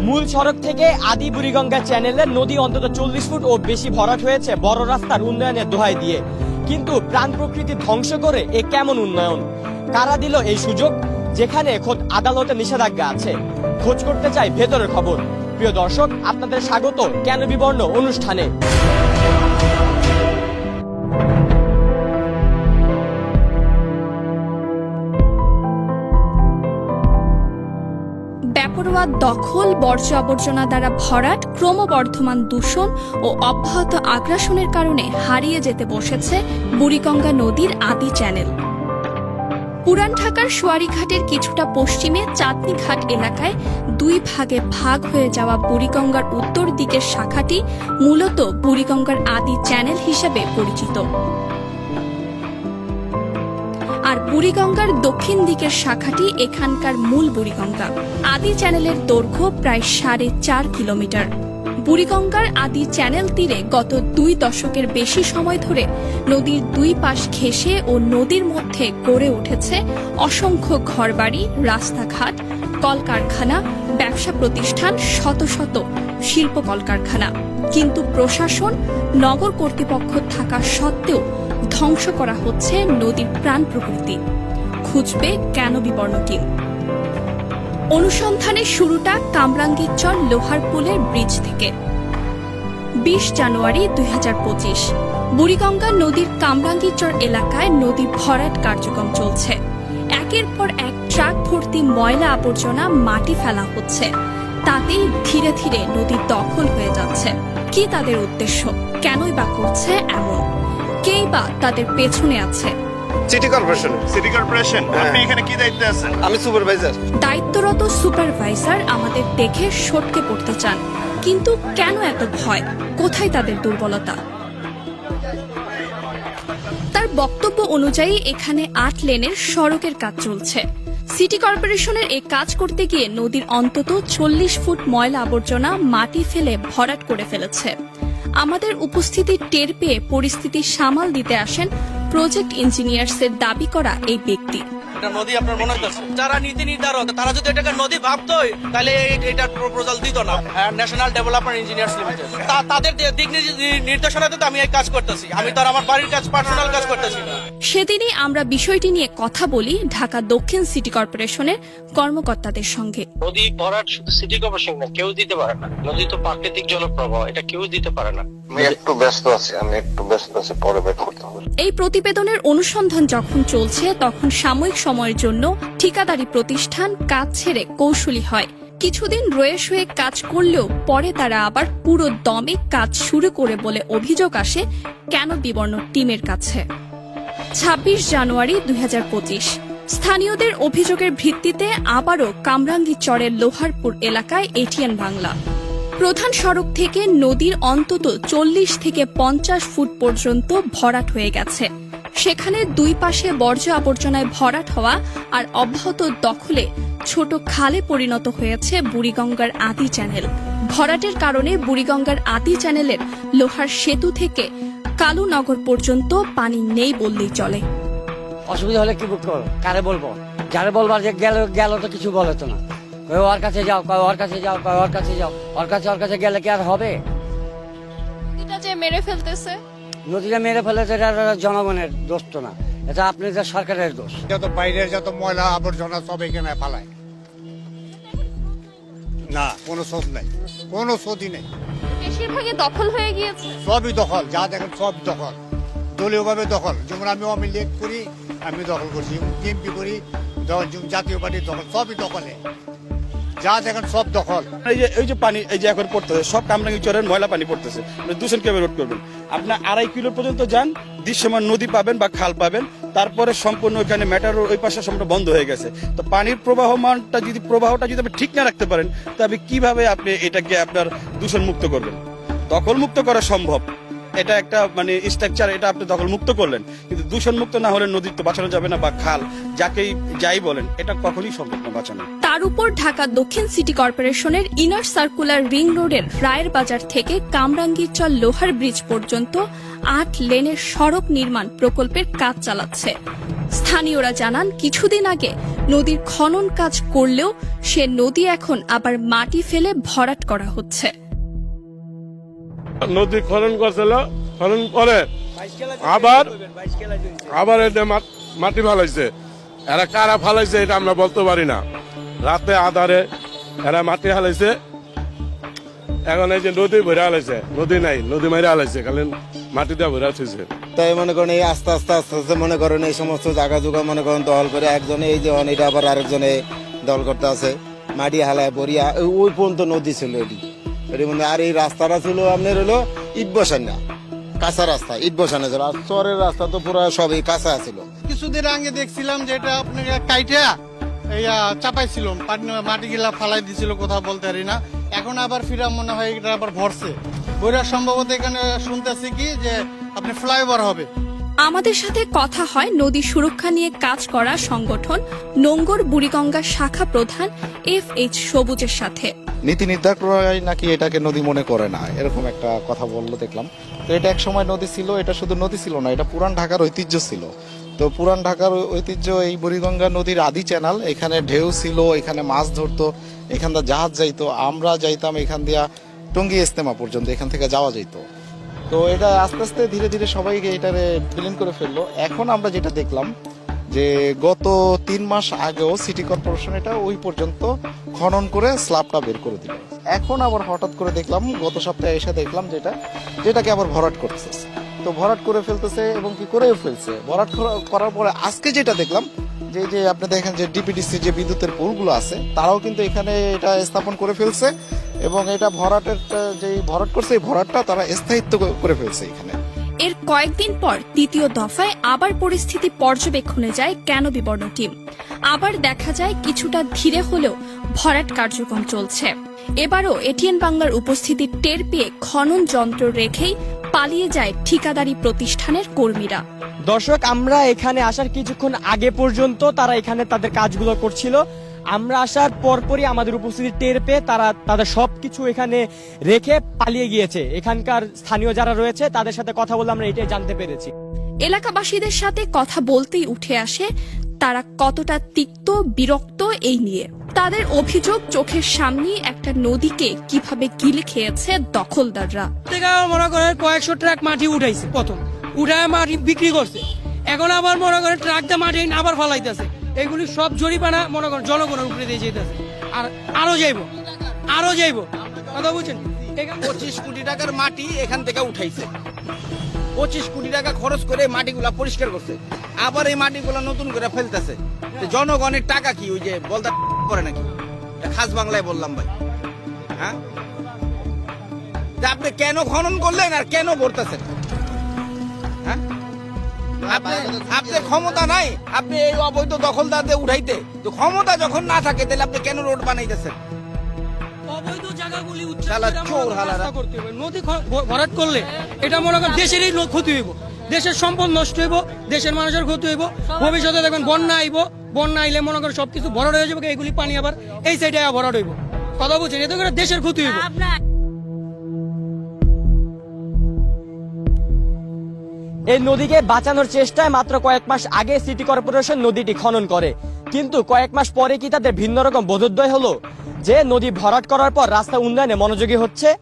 মূল সড়ক থেকে আদি বুড়িগঙ্গা চ্যানেলের নদী অন্তত চল্লিশ ফুট ও বেশি ভরাট হয়েছে বড় রাস্তার উন্নয়নের দোহাই দিয়ে। কিন্তু প্রাণ প্রকৃতি ধ্বংস করে এ কেমন উন্নয়ন? কারা দিল এই সুযোগ? যেখানে খোদ আদালতে নিষেধাজ্ঞা আছে। খোঁজ করতে চাই ভেতরের খবর। প্রিয় দর্শক, আপনাদের স্বাগত কেন বিবর্ণ অনুষ্ঠানে। দখল, বর্জ্য আবর্জনা দ্বারা ভরাট, ক্রমবর্ধমান দূষণ ও অব্যাহত আগ্রাসনের কারণে হারিয়ে যেতে বসেছে বুড়িগঙ্গা নদীর আদি চ্যানেল পুরান ঢাকার সোয়ারিঘাটের কিছুটা পশ্চিমে চাঁদনীঘাট এলাকায় দুই ভাগে ভাগ হয়ে যাওয়া বুড়িগঙ্গার উত্তর দিকের শাখাটি মূলত বুড়িগঙ্গার আদি চ্যানেল হিসেবে পরিচিত। আর বুড়িগঙ্গার দক্ষিণ দিকের শাখাটি এখানকার মূল বুড়িগঙ্গা। আদি চ্যানেলের দৈর্ঘ্য প্রায় সাড়ে চার কিলোমিটার। বুড়িগঙ্গার আদি চ্যানেল তীরে গত দুই দশকের বেশি সময় ধরে নদীর দুই পাশ ঘেঁষে ও নদীর মধ্যে গড়ে উঠেছে অসংখ্য ঘরবাড়ি, রাস্তাঘাট, কলকারখানা, ব্যবসা প্রতিষ্ঠান, শত শত শিল্প কলকারখানা। কিন্তু প্রশাসন, নগর কর্তৃপক্ষ থাকা সত্ত্বেও ধ্বংস করা হচ্ছে নদীর প্রাণ প্রকৃতি। খুঁজবে কেন বিবর্ণ টিম? অনুসন্ধানের শুরুটা কামরাঙ্গীরচর লোহার পুলের ব্রিজ থেকে। বিশ জানুয়ারি দুই হাজার পঁচিশ, বুড়িগঙ্গা নদীর কামরাঙ্গীরচর এলাকায় নদী ভরাট কার্যক্রম চলছে। একের পর এক ট্রাক ভর্তি ময়লা আবর্জনা মাটি ফেলা হচ্ছে। তাতেই ধীরে ধীরে নদী দখল হয়ে যাচ্ছে। কি তাদের উদ্দেশ্য? কেনই বা করছে এমন? কেই বা তাদের পেছনে আছে। City corporation city corporation. আপনি এখানে কি দায়িত্বে আছেন? আমি সুপারভাইজার দায়িত্বরত সুপারভাইজার আমাদের দেখে সটকে পড়তে চান। কিন্তু কেন এত ভয়? কোথায় তাদের দুর্বলতা? তার বক্তব্য অনুযায়ী এখানে আট লেনের সড়কের কাজ চলছে। সিটি কর্পোরেশনের এই কাজ করতে গিয়ে নদীর অন্তত চল্লিশ ফুট ময়লা আবর্জনা মাটি ফেলে ভরাট করে ফেলেছে। আমাদের উপস্থিতি টের পেয়ে পরিস্থিতি সামাল দিতে আসেন প্রজেক্ট ইঞ্জিনিয়ার্সের দাবি করা এই ব্যক্তি। এটা নদী আপনার মনে হচ্ছে যারা নীতি নির্ধারক তারা যদি এটাকে নদী ভাবতোই তাহলে এটার প্রপোজাল দিত না। ন্যাশনাল ডেভেলপমেন্ট ইঞ্জিনিয়ার্স লিমিটেড তাদের দিক নির্দেশনাতে তো আমি এই কাজ করতেছি। আমি তো আমার বাড়ির কাজ পার্সোনাল কাজ করতেছি না। সেদিনই আমরা বিষয়টি নিয়ে কথা বলি ঢাকা দক্ষিণ সিটি কর্পোরেশনের কর্মকর্তাদের সঙ্গে। নদী ভরাট শুধু সিটি কর্পোরেশন না কেউ দিতে পারে না। নদী তো প্রাকৃতিক জলপ্রবাহ এটা কেউ দিতে পারে না। আমি একটু ব্যস্ত আছি আমি একটু ব্যস্ত আছি পরে বের করতে হবে। এই প্রতিবেদনের অনুসন্ধান যখন চলছে তখন সাময়িক সময়ের জন্য ঠিকাদারি প্রতিষ্ঠান কাজ ছেড়ে কৌশলী হয়। কিছুদিন রয়ে শুয়ে কাজ করলেও পরে তারা আবার পুরো দমে কাজ শুরু করে বলে অভিযোগ আসে কেন বিবর্ণ টিমের কাছে। ছাব্বিশ জানুয়ারি দু হাজার পঁচিশ। স্থানীয়দের অভিযোগের ভিত্তিতে আবারও কামরাঙ্গী চরের লোহারপুর এলাকায় এটিএন বাংলা। প্রধান সড়ক থেকে নদীর অন্তত চল্লিশ থেকে পঞ্চাশ ফুট পর্যন্ত ভরাট হয়ে গেছে। সেখানে দুই পাশে বর্জ্য আবর্জনায় ভরাট হওয়া আর অব্যাহত দখলে ছোট খালে পরিণত হয়েছে বুড়িগঙ্গার আদি চ্যানেল। ভরাটের কারণে বুড়িগঙ্গার আদি চ্যানেলের লোহার সেতু থেকে কালুনগর পর্যন্ত পানি নেই বললেই চলে। অসুবিধা হলে কি কারে? বলব? যারে বলবার যে গেল গেল তো কিছু বলে তো না। কয় ওর কাছে যাও কয় ওর কাছে যাও কয় ওর কাছে যাও ওর কাছে ওর কাছে গেলে কি আর হবে? নদীটা যে মেরে ফেলতেছে। নদীটা মেরে ফেলে তো এটা জনগণের দোষ তো না। এটা আপনাদের সরকারের দোষ। যত বাইরের যত ময়লা আবর্জনা সব এখানে ফালায়। না কোনো শোধ নেই। কোনো শোধই নেই। বেশিরভাগই দখল হয়ে গিয়েছে। সবই দখল যা দেখেন সব দখল। দলীয়ভাবে দখল। যেমন আমি আওয়ামী লীগ করি আমি দখল করছি বিএনপি করি জাতীয় পার্টির দখল সবই দখলে। যা দেখেন সব দখল। এই যে এই যে পানি, এই যে এখন পড়তেছে, সব কামরাঙ্গি চরের ময়লা পানি পড়তেছে। দূষণ কীভাবে রোধ করবেন। আপনার আড়াই কিলো পর্যন্ত যান, দৃশ্যমান নদী পাবেন বা খাল পাবেন, তারপরে সম্পূর্ণ ওইখানে ম্যাটার ওই পাশে সম্পূর্ণ বন্ধ হয়ে গেছে। তো পানির প্রবাহমানটা যদি, প্রবাহটা যদি আপনি ঠিক না রাখতে পারেন, তবে কীভাবে আপনি এটাকে আপনার দূষণ মুক্ত করবেন? দখল মুক্ত করা সম্ভব। এটা একটা মানে স্ট্রাকচার এটা আপনি দখল মুক্ত করলেন। কিন্তু দূষণ মুক্ত না হলে নদীর তো বাঁচানো যাবে না বা খাল, যাকেই যাই বলেন, এটা কখনই সম্ভব না বাঁচানো। তার উপর ঢাকা দক্ষিণ সিটি কর্পোরেশনের ইনার সার্কুলার রিং রোডের রায়ের বাজার থেকে কামরাঙ্গীরচর লোহার ব্রিজ পর্যন্ত আট লেনের সড়ক নির্মাণ প্রকল্পের কাজ চালাচ্ছে। স্থানীয়রা জানান, কিছুদিন আগে নদীর খনন কাজ করলেও সে নদী এখন আবার মাটি ফেলে ভরাট করা হচ্ছে। নদী খনন করছিল, খনন করে আবার আবার এটা মাটি ফালাইছে। এরা কারা ফালাইছে এটা আমরা বলতে পারি না। রাতে আধারে এরা মাটি হালাইছে। এখন এই যে নদী ভরে হালাইছে। নদী নাই, নদী মারি হালাইছে, খালি মাটিতে ভরে থইছে তাই মনে করেন এই আস্তে আস্তে আস্তে আস্তে মনে করেন এই সমস্ত জায়গা জোগা মনে করেন দল করে একজনে এই যে এটা আবার আরেকজনে দল করতে আছে। মাটি হালায় বরিয়া ওই পর্যন্ত নদী ছিল এটি। আর এই রাস্তাটা ছিল আপনার হলো ইট বসান কাঁচা রাস্তা, ইট বসানো ছিল। আর চরের রাস্তা তো পুরো সবই কাঁচা ছিল। কিছুদিন আগে দেখছিলাম যে এটা আপনার কাইটা এই চাপাইছিল মাটি গিলা ফালাই দিছিল, কথা বলতে পারি না। এখন আবার ফিরা মনে হয় এটা আবার ভরছে। বইরা সম্ভবত এখানে শুনতেছি কি যে আপনি ফ্লাইওভার হবে। আমাদের সাথে কথা হয় নদী সুরক্ষা নিয়ে কাজ করা সংগঠন নোঙ্গর বুড়িগঙ্গা শাখা প্রধান এফ এইচ সবুজের সাথে। নীতি নির্ধারকরাই নাকি এটাকে নদী মনে করে না, এরকম একটা কথা বলল দেখলাম। তো এটা এক সময় নদী ছিল, এটা শুধু নদী ছিল না, এটা পুরান ঢাকার ঐতিহ্য ছিল। তো পুরান ঢাকার ঐতিহ্য এই বুড়িগঙ্গা নদীর আদি চ্যানেল এখানে ঢেউ ছিল, এখানে মাছ ধরতো এখান জাহাজ যাইতো, আমরা যাইতাম এখান দিয়া টঙ্গী ইস্তেমা পর্যন্ত, এখান থেকে যাওয়া যাইতো। তো এটা আস্তে আস্তে ধীরে ধীরে সবাই এটারে বিলীন করে ফেলল। এখন আমরা যেটা দেখলাম, যে গত তিন মাস আগেও সিটি কর্পোরেশন এটা ওই পর্যন্ত খনন করে স্ল্যাবটা বের করে দিল। এখন আবার হঠাৎ করে দেখলাম, গত সপ্তাহে এসে দেখলাম যেটা, যেটাকে আবার ভরাট করতেছে। তো ভরাট করে ফেলতেছে এবং কি করেও ফেলছে? ভরাট করা- করার পরে আজকে যেটা দেখলাম, যে যে আপনি দেখেন যে ডিপিডিসি যে বিদ্যুতের পোলগুলো আছে, তারাও কিন্তু এখানে এটা স্থাপন করে ফেলছে। এবং এটা ভরাটের যে ভরাট করছে এই ভরাটটা তারা স্থায়িত্ব করে ফেলছে এখানে। এর কয়েকদিন পর দ্বিতীয় দফায় আবার পরিস্থিতি পর্যবেক্ষণে যায় কেন বিবর্ণ টিম। আবার দেখা যায় কিছুটা ধীরে হলেও ভরাট কার্যক্রম চলছে। এবারও এটিএন বাংলার উপস্থিতি টের পেয়ে খনন যন্ত্র রেখেই পালিয়ে যায় ঠিকাদারি প্রতিষ্ঠানের কর্মীরা। দর্শক আমরা এখানে আসার কিছুক্ষণ আগে পর্যন্ত তারা এখানে তাদের কাজগুলো করছিল। আমরা আসার পরপরই আমাদের উপস্থিতি টের পেয়ে তারা তাদের সবকিছু এখানে রেখে পালিয়ে গিয়েছে। এখানকার স্থানীয় যারা রয়েছে তাদের সাথে কথা বলে আমরা এটাই জানতে পেরেছি। এলাকাবাসীদের সাথে কথা বলতেই উঠে আসে তারা কতটা তিক্ত বিরক্ত এই নিয়ে। তাদের অভিযোগ চোখের সামনে একটা নদীকে কীভাবে গিলে খেয়েছে দখলদাররা। থেকে মনে করেন কয়েকশো ট্রাক মাটি উঠাইছে প্রথম। উঠায় মাটি বিক্রি করছে। এখন আবার মনে করেন ট্রাক দিয়ে মাটি আবার ফালাইতেছে। এগুলি সব জরিপানা মনে করেন, জনগণের উপরে দিয়ে যেতেছে আর আরও যাইব আরও যাইব। কথা বুঝছেন পঁচিশ কোটি টাকার মাটি এখান থেকে উঠাইছে। পঁচিশ কোটি টাকা খরচ করে মাটিগুলা পরিষ্কার করছে। আবার এই মাটিগুলা নতুন করে ফেলতেছে। জনগণের টাকা কি ওই যে বলতে করে নাকি? খাস বাংলায় বললাম ভাই। হ্যাঁ? আপনি কেন খনন করলেন আর কেন ভরতেছেন? আপনি- আপনার ক্ষমতা নাই আপনি এই অবৈধ দখলদারদের উঠাইতে। তো ক্ষমতা যখন না থাকে তাহলে আপনি কেন রোড বানাইতেছেন? অবৈধ জায়গাগুলি। করতে হবে। নদী ভরাট করলে এটা মনে করেন দেশেরই ক্ষতি হইব। দেশের সম্পদ নষ্ট হইব দেশের মানুষের ক্ষতি হইব। ভবিষ্যতে দেখবেন বন্যা আইব বন্যা আইলে মনে করেন সবকিছু ভরাট হয়ে যাবে এগুলি পানি আবার এই সাইডে ভরাট হইব। কথা বুঝছেন? এতে করে দেশের ক্ষতি হইব। এই নদীকে বাঁচানোর চেষ্টায় মাত্র কয়েক মাস আগে সিটি কর্পোরেশন নদীটি খনন করে। কিন্তু কয়েক মাস পরে কি তাদের ভিন্ন রকম বোধোদয় হলো? যে নদী ভরাট করার পর রাস্তা উন্নয়নে মনোযোগী হচ্ছে?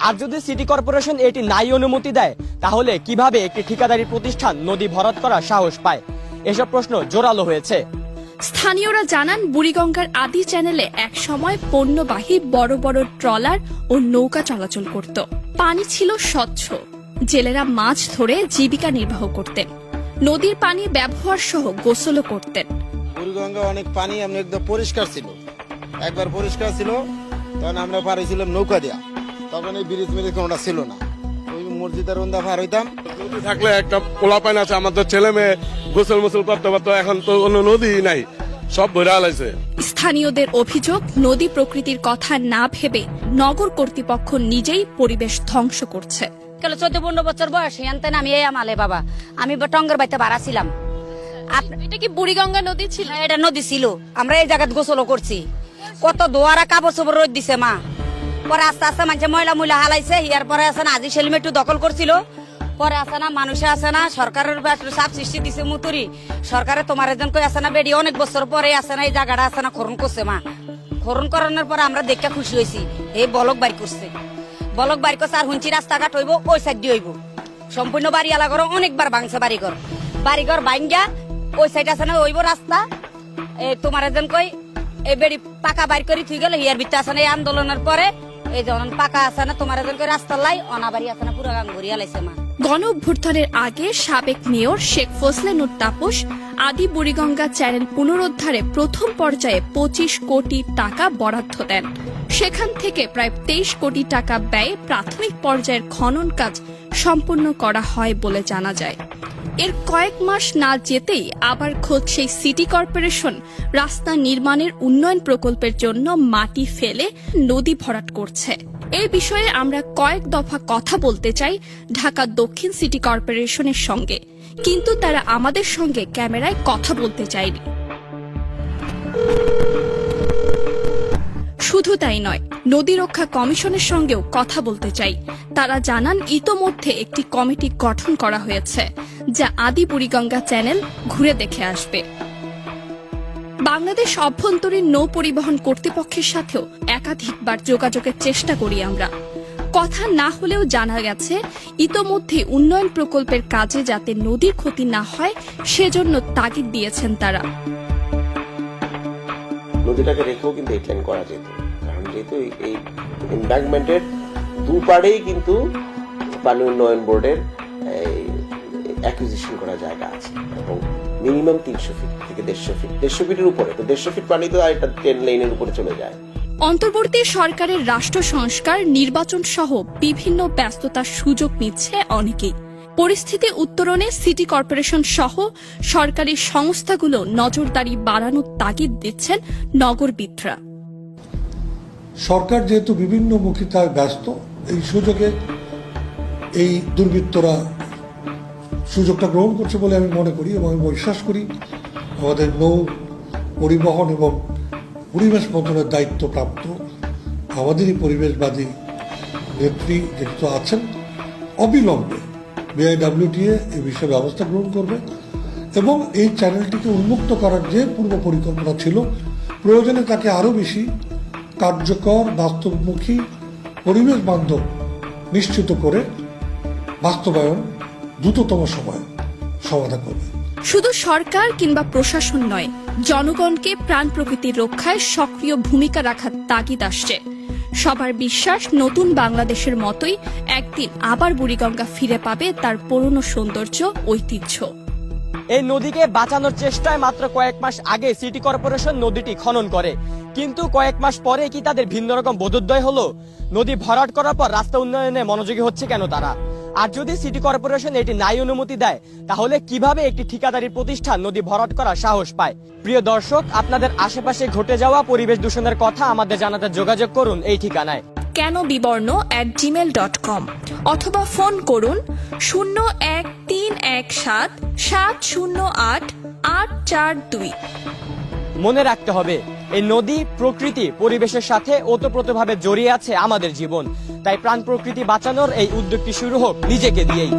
আর যদি সিটি কর্পোরেশন এটি নাই অনুমতি দেয়, তাহলে কীভাবে একটি ঠিকাদারি প্রতিষ্ঠান নদী ভরাট করার সাহস পায়? এসব প্রশ্ন জোরালো হয়েছে। স্থানীয়রা জানান, বুড়িগঙ্গার আদি চ্যানেলে এক সময় পণ্যবাহী বড় বড় ট্রলার ও নৌকা চলাচল করত। পানি ছিল স্বচ্ছ। জেলেরা মাছ ধরে জীবিকা নির্বাহ করতেন। নদীর পানি ব্যবহার সহ গোসলও করতেন। বুড়িগঙ্গা অনেক পানি এমনি একদম পরিষ্কার ছিল। একবার পরিষ্কার ছিল তখন আমরা পার হয়েছিলাম নৌকা দিয়া। তখন এই ব্রিজ মিরিজ কোনোটা ছিল না। ওই মসজিদের রন্দা পার হইতাম। নদী থাকলে একটা পোলা পাইন আছে আমাদের ছেলে মেয়ে গোসল মোসল করতে পারতো এখন তো কোনো নদী নাই সব ভরে হালাইছে স্থানীয়দের অভিযোগ নদী প্রকৃতির কথা না ভেবে নগর কর্তৃপক্ষ নিজেই পরিবেশ ধ্বংস করছে। গেল চোদ্দ পনেরো বছর বয়স এনতেন আমি এই আমালে বাবা। আমি টঙ্গের বাড়িতে ভাড়া ছিলাম। এটা কি বুড়িগঙ্গা নদী ছিল? হ্যাঁ, এটা নদী ছিল। আমরা এই জায়গায় গোসলও করছি। কত দোয়ারা কাপড় চোপড় রোদ দিছে মা। পরে আস্তে আস্তে মানুষে ময়লা ময়লা হালাইছে ইয়ার পরে আছে না আজি সেলিম একটু দখল করছিল। পরে আছে না মানুষে আছে না সরকারের সাপ সৃষ্টি দিছে মুতুরি। সরকারে তোমার একজন কই আছে না বেডি অনেক বছর পরে আছে না এই জায়গাটা আছে না খরণ করছে মা। খরণ করানোর পরে আমরা দেখে খুশি হয়েছি এই বলক বাড়ি করছে। বলক বাড়ি করছে আর হুঞ্চি রাস্তাঘাট হইব, ওই সাইড দিয়ে হইব। সম্পূর্ণ বাড়ি এলাকা অনেকবার ভাঙছে বাড়িঘর। বাড়িঘর ভাঙ্গা ওই সাইড আছে না, হইব রাস্তা। এই তোমার এজন কই এই বেড়ি পাকা বাইর করে থুই গেল, হিয়ার ভিতরে আছে না, এই আন্দোলনের পরে, এই যখন পাকা আছে না, তোমার একজন কই রাস্তা লাই, অনাবাড়ি আছে না, পুরো গান ঘুরিয়া লাইছে মা। গণ অভ্যুত্থানের আগে সাবেক মেয়র শেখ ফজলেনুর তাপস, আদি বুড়িগঙ্গা চ্যানেল পুনরুদ্ধারে প্রথম পর্যায়ে পঁচিশ কোটি টাকা বরাদ্দ দেন। সেখান থেকে প্রায় তেইশ কোটি টাকা ব্যয়ে প্রাথমিক পর্যায়ের খনন কাজ সম্পন্ন করা হয় বলে জানা যায়। এর কয়েক মাস না যেতেই আবার খোঁজ সেই সিটি কর্পোরেশন রাস্তা নির্মাণের উন্নয়ন প্রকল্পের জন্য মাটি ফেলে নদী ভরাট করছে। এই বিষয়ে আমরা কয়েক দফা কথা বলতে চাই ঢাকা দক্ষিণ সিটি কর্পোরেশনের সঙ্গে। কিন্তু তারা আমাদের সঙ্গে ক্যামেরায় কথা বলতে চায়নি। শুধু তাই নয়, নদী রক্ষা কমিশনের সঙ্গেও কথা বলতে চাই। তারা জানান, ইতোমধ্যে একটি কমিটি গঠন করা হয়েছে, যা আদি বুড়িগঙ্গা চ্যানেল ঘুরে দেখে আসবে। বাংলাদেশ অভ্যন্তরীণ নৌ পরিবহন কর্তৃপক্ষের সাথেও একাধিকবার যোগাযোগের চেষ্টা করি আমরা। কথা না হলেও জানা গেছে, ইতোমধ্যে উন্নয়ন প্রকল্পের কাজে যাতে নদীর ক্ষতি না হয়, সেজন্য তাগিদ দিয়েছেন তারা। নদীটাকে রেখেও কিন্তু এই প্ল্যান করা যেত। যেহেতু এই- কিন্তু পানি উন্নয়ন বোর্ডের অ্যাকুইজিশন করা জায়গা আছে এবং মিনিমাম তিনশো ফিট থেকে দেড়শো ফিট দেড়শো ফিটের উপরে। তো দেড়শো ফিট পানি তো একটা লাইনের উপরে চলে যায়। অন্তর্বর্তী সরকারের রাষ্ট্র সংস্কার, নির্বাচন সহ বিভিন্ন ব্যস্ততার সুযোগ নিচ্ছে অনেকেই। পরিস্থিতি উত্তরণে সিটি কর্পোরেশন সহ সরকারি সংস্থাগুলো নজরদারি বাড়ানোর তাগিদ দিচ্ছেন নগরবিদরা। সরকার যেহেতু বিভিন্ন মুখিতায় ব্যস্ত, এই সুযোগে এই দুর্বৃত্তরা সুযোগটা গ্রহণ করছে বলে আমি মনে করি এবং আমি বিশ্বাস করি। আমাদের নৌ পরিবহন এবং পরিবেশ মন্ত্রণের দায়িত্বপ্রাপ্ত আমাদেরই পরিবেশবাদী নেত্রী যেহেতু আছেন, অবিলম্বে বিআইডাব্লিউটিএ এই বিষয়ে ব্যবস্থা গ্রহণ করবে এবং এই চ্যানেলটিকে উন্মুক্ত করার যে পূর্ব পরিকল্পনা ছিল, প্রয়োজনে তাকে আরও বেশি কার্যকর বাস্তবমুখী পরিবেশ বান্ধব নিশ্চিত করে বাস্তবায়ন দ্রুততম সময়ে সমাধান করবে। শুধু সরকার কিংবা প্রশাসন নয়, জনগণকে প্রাণ প্রকৃতির রক্ষায় সক্রিয় ভূমিকা রাখার তাগিদ আসছে। সবার বিশ্বাস নতুন বাংলাদেশের মতোই একদিন আবার বুড়িগঙ্গা ফিরে পাবে তার পুরনো সৌন্দর্য, ঐতিহ্য। এই নদীকে বাঁচানোর চেষ্টায় মাত্র কয়েক মাস আগে সিটি কর্পোরেশন নদীটি খনন করে। কিন্তু কয়েক মাস পরে কি তাদের ভিন্ন রকম বোধোদয় হলো? নদী ভরাট করার পর রাস্তা উন্নয়নে মনোযোগী হচ্ছে কেন তারা? আর যদি সিটি কর্পোরেশন এটি নাই অনুমতি দেয়, তাহলে কীভাবে একটি ঠিকাদারি প্রতিষ্ঠান নদী ভরাট করার সাহস পায়? প্রিয় দর্শক, আপনাদের আশেপাশে ঘটে যাওয়া পরিবেশ দূষণের কথা আমাদের জানাতে যোগাযোগ করুন এই ঠিকানায়। কেন বিবর্ণ অ্যাট জিমেল ডট কম অথবা ফোন করুন শূন্য এক তিন এক সাত সাত শূন্য আট আট চার দুই। মনে রাখতে হবে, এই নদী প্রকৃতি পরিবেশের সাথে ওতপ্রোতভাবে জড়িয়ে আছে আমাদের জীবন। তাই প্রাণ প্রকৃতি বাঁচানোর এই উদ্যোগটি শুরু হোক নিজেকে দিয়েই।